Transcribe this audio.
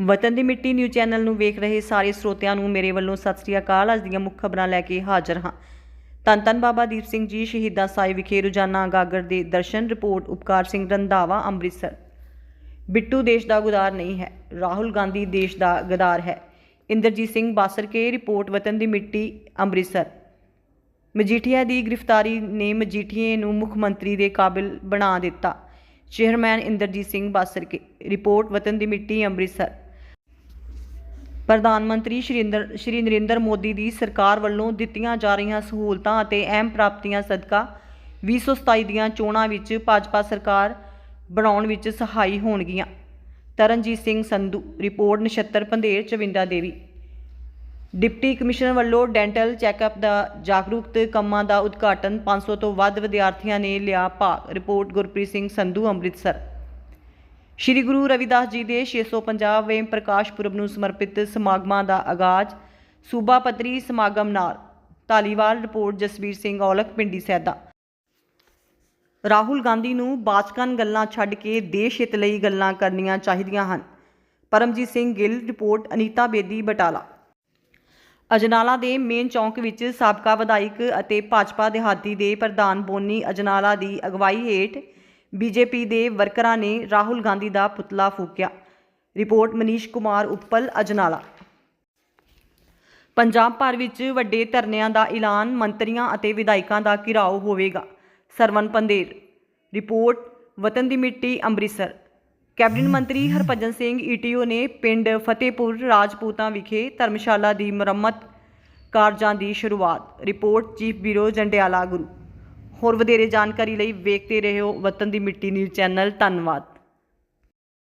ਵਤਨ ਦੀ ਮਿੱਟੀ ਨਿਊਜ਼ ਚੈਨਲ ਨੂੰ ਵੇਖ ਰਹੇ ਸਾਰੇ ਸਰੋਤਿਆਂ ਨੂੰ ਮੇਰੇ ਵੱਲੋਂ ਸਤਿ ਸ੍ਰੀ ਅਕਾਲ। ਅੱਜ ਦੀਆਂ ਮੁੱਖ ਖਬਰਾਂ ਲੈ ਕੇ ਹਾਜ਼ਰ ਹਾਂ। ਧੰਨ ਧੰਨ ਬਾਬਾ ਦੀਪ ਸਿੰਘ ਜੀ, ਸ਼ਹੀਦਾਂ ਸਾਹਿਬ ਵਿਖੇ ਰੋਜ਼ਾਨਾ ਗਾਗਰ ਦੇ ਦਰਸ਼ਨ ਰਿਪੋਰਟ, ਉਪਕਾਰ ਸਿੰਘ ਰੰਧਾਵਾ, ਅੰਮ੍ਰਿਤਸਰ। ਬਿੱਟੂ ਦੇਸ਼ ਦਾ ਗੁਦਾਰ ਨਹੀਂ ਹੈ, ਰਾਹੁਲ ਗਾਂਧੀ ਦੇਸ਼ ਦਾ ਗਦਾਰ ਹੈ। ਇੰਦਰਜੀਤ ਸਿੰਘ ਬਾਸਰਕੇ ਰਿਪੋਰਟ, ਵਤਨ ਦੀ ਮਿੱਟੀ, ਅੰਮ੍ਰਿਤਸਰ। ਮਜੀਠੀਆ ਦੀ ਗ੍ਰਿਫਤਾਰੀ ਨੇ ਮਜੀਠੀਏ ਨੂੰ ਮੁੱਖ ਮੰਤਰੀ ਦੇ ਕਾਬਿਲ ਬਣਾ ਦਿੱਤਾ। ਚੇਅਰਮੈਨ ਇੰਦਰਜੀਤ ਸਿੰਘ ਬਾਸਰਕੇ ਰਿਪੋਰਟ, ਵਤਨ ਦੀ ਮਿੱਟੀ, ਅੰਮ੍ਰਿਤਸਰ। ਪ੍ਰਧਾਨ ਮੰਤਰੀ ਸ਼੍ਰੀ ਸ਼੍ਰੀ ਨਰਿੰਦਰ ਮੋਦੀ ਦੀ ਸਰਕਾਰ ਵੱਲੋਂ ਦਿੱਤੀਆਂ ਜਾ ਰਹੀਆਂ ਸਹੂਲਤਾਂ ਅਤੇ ਅਹਿਮ ਪ੍ਰਾਪਤੀਆਂ ਸਦਕਾ 2027 ਦੀਆਂ ਚੋਣਾਂ ਵਿੱਚ ਭਾਜਪਾ ਸਰਕਾਰ ਬਣਾਉਣ ਵਿੱਚ ਸਹਾਈ ਹੋਣਗੀਆਂ। Taranjit Singh Sandhu, report Nachhatar Pandher Chavinda Devi. Deputy commissioner ਵੱਲੋਂ ਡੈਂਟਲ ਚੈੱਕਅਪ ਦਾ ਜਾਗਰੂਕਤ ਕੰਮਾਂ ਦਾ ਉਦਘਾਟਨ 500 ਤੋਂ ਵੱਧ ਵਿਦਿਆਰਥੀਆਂ ਨੇ ਲਿਆ ਭਾਗ, ਰਿਪੋਰਟ ਗੁਰਪ੍ਰੀਤ ਸਿੰਘ ਸੰਧੂ, ਅੰਮ੍ਰਿਤਸਰ। ਸ਼੍ਰੀ ਗੁਰੂ ਰਵਿਦਾਸ ਜੀ ਦੇ 650ਵੇਂ ਪ੍ਰਕਾਸ਼ ਪੁਰਬ ਨੂੰ ਸਮਰਪਿਤ ਸਮਾਗਮਾਂ ਦਾ ਆਗਾਜ਼ ਸੂਬਾ ਪੱਧਰੀ ਸਮਾਗਮ ਨਾਲ ਧਾਲੀਵਾਲ ਰਿਪੋਰਟ ਜਸਵੀਰ ਸਿੰਘ ਔਲਖ, ਪਿੰਡੀ ਸੈਦਾ। ਰਾਹੁਲ ਗਾਂਧੀ ਨੂੰ ਬਾਚਕਨ ਗੱਲਾਂ ਛੱਡ ਕੇ ਦੇਸ਼ ਹਿੱਤ ਲਈ ਗੱਲਾਂ ਕਰਨੀਆਂ ਚਾਹੀਦੀਆਂ ਹਨ। ਪਰਮਜੀਤ ਸਿੰਘ ਗਿੱਲ, ਰਿਪੋਰਟ ਅਨੀਤਾ ਬੇਦੀ, ਬਟਾਲਾ। ਅਜਨਾਲਾ ਦੇ ਮੇਨ ਚੌਂਕ ਵਿੱਚ ਸਾਬਕਾ ਵਿਧਾਇਕ ਅਤੇ ਭਾਜਪਾ ਦਿਹਾਤੀ ਦੇ ਪ੍ਰਧਾਨ ਬੋਨੀ ਅਜਨਾਲਾ ਦੀ ਅਗਵਾਈ ਹੇਠ ਬੀਜੇਪੀ ਦੇ ਵਰਕਰਾਂ ਨੇ ਰਾਹੁਲ ਗਾਂਧੀ ਦਾ ਪੁਤਲਾ ਫੂਕਿਆ। ਰਿਪੋਰਟ ਮਨੀਸ਼ ਕੁਮਾਰ ਉੱਪਲ, ਅਜਨਾਲਾ। ਪੰਜਾਬ ਭਰ ਵਿੱਚ ਵੱਡੇ ਧਰਨਿਆਂ ਦਾ ਐਲਾਨ, ਮੰਤਰੀਆਂ ਅਤੇ ਵਿਧਾਇਕਾਂ ਦਾ ਘਿਰਾਓ ਹੋਵੇਗਾ। ਸਰਵਨ ਪੰਦੇਰ। ਰਿਪੋਰਟ, ਵਤਨ ਦੀ ਮਿੱਟੀ, ਅੰਮ੍ਰਿਤਸਰ। ਕੈਬਨਿਟ ਮੰਤਰੀ ਹਰਭਜਨ ਸਿੰਘ ਈਟੀਓ ਨੇ ਪਿੰਡ ਫਤਿਹਪੁਰ ਰਾਜਪੂਤਾਂ ਵਿਖੇ ਧਰਮਸ਼ਾਲਾ ਦੀ ਮੁਰੰਮਤ ਕਾਰਜਾਂ ਦੀ ਸ਼ੁਰੂਆਤ। Report, chief bureau Jandiala Guru. ਹੋਰ ਵਧੇਰੇ ਜਾਣਕਾਰੀ ਲਈ ਵੇਖਦੇ ਰਹੋ ਵਤਨ ਦੀ ਮਿੱਟੀ ਨਿਊਜ਼ ਚੈਨਲ। ਧੰਨਵਾਦ।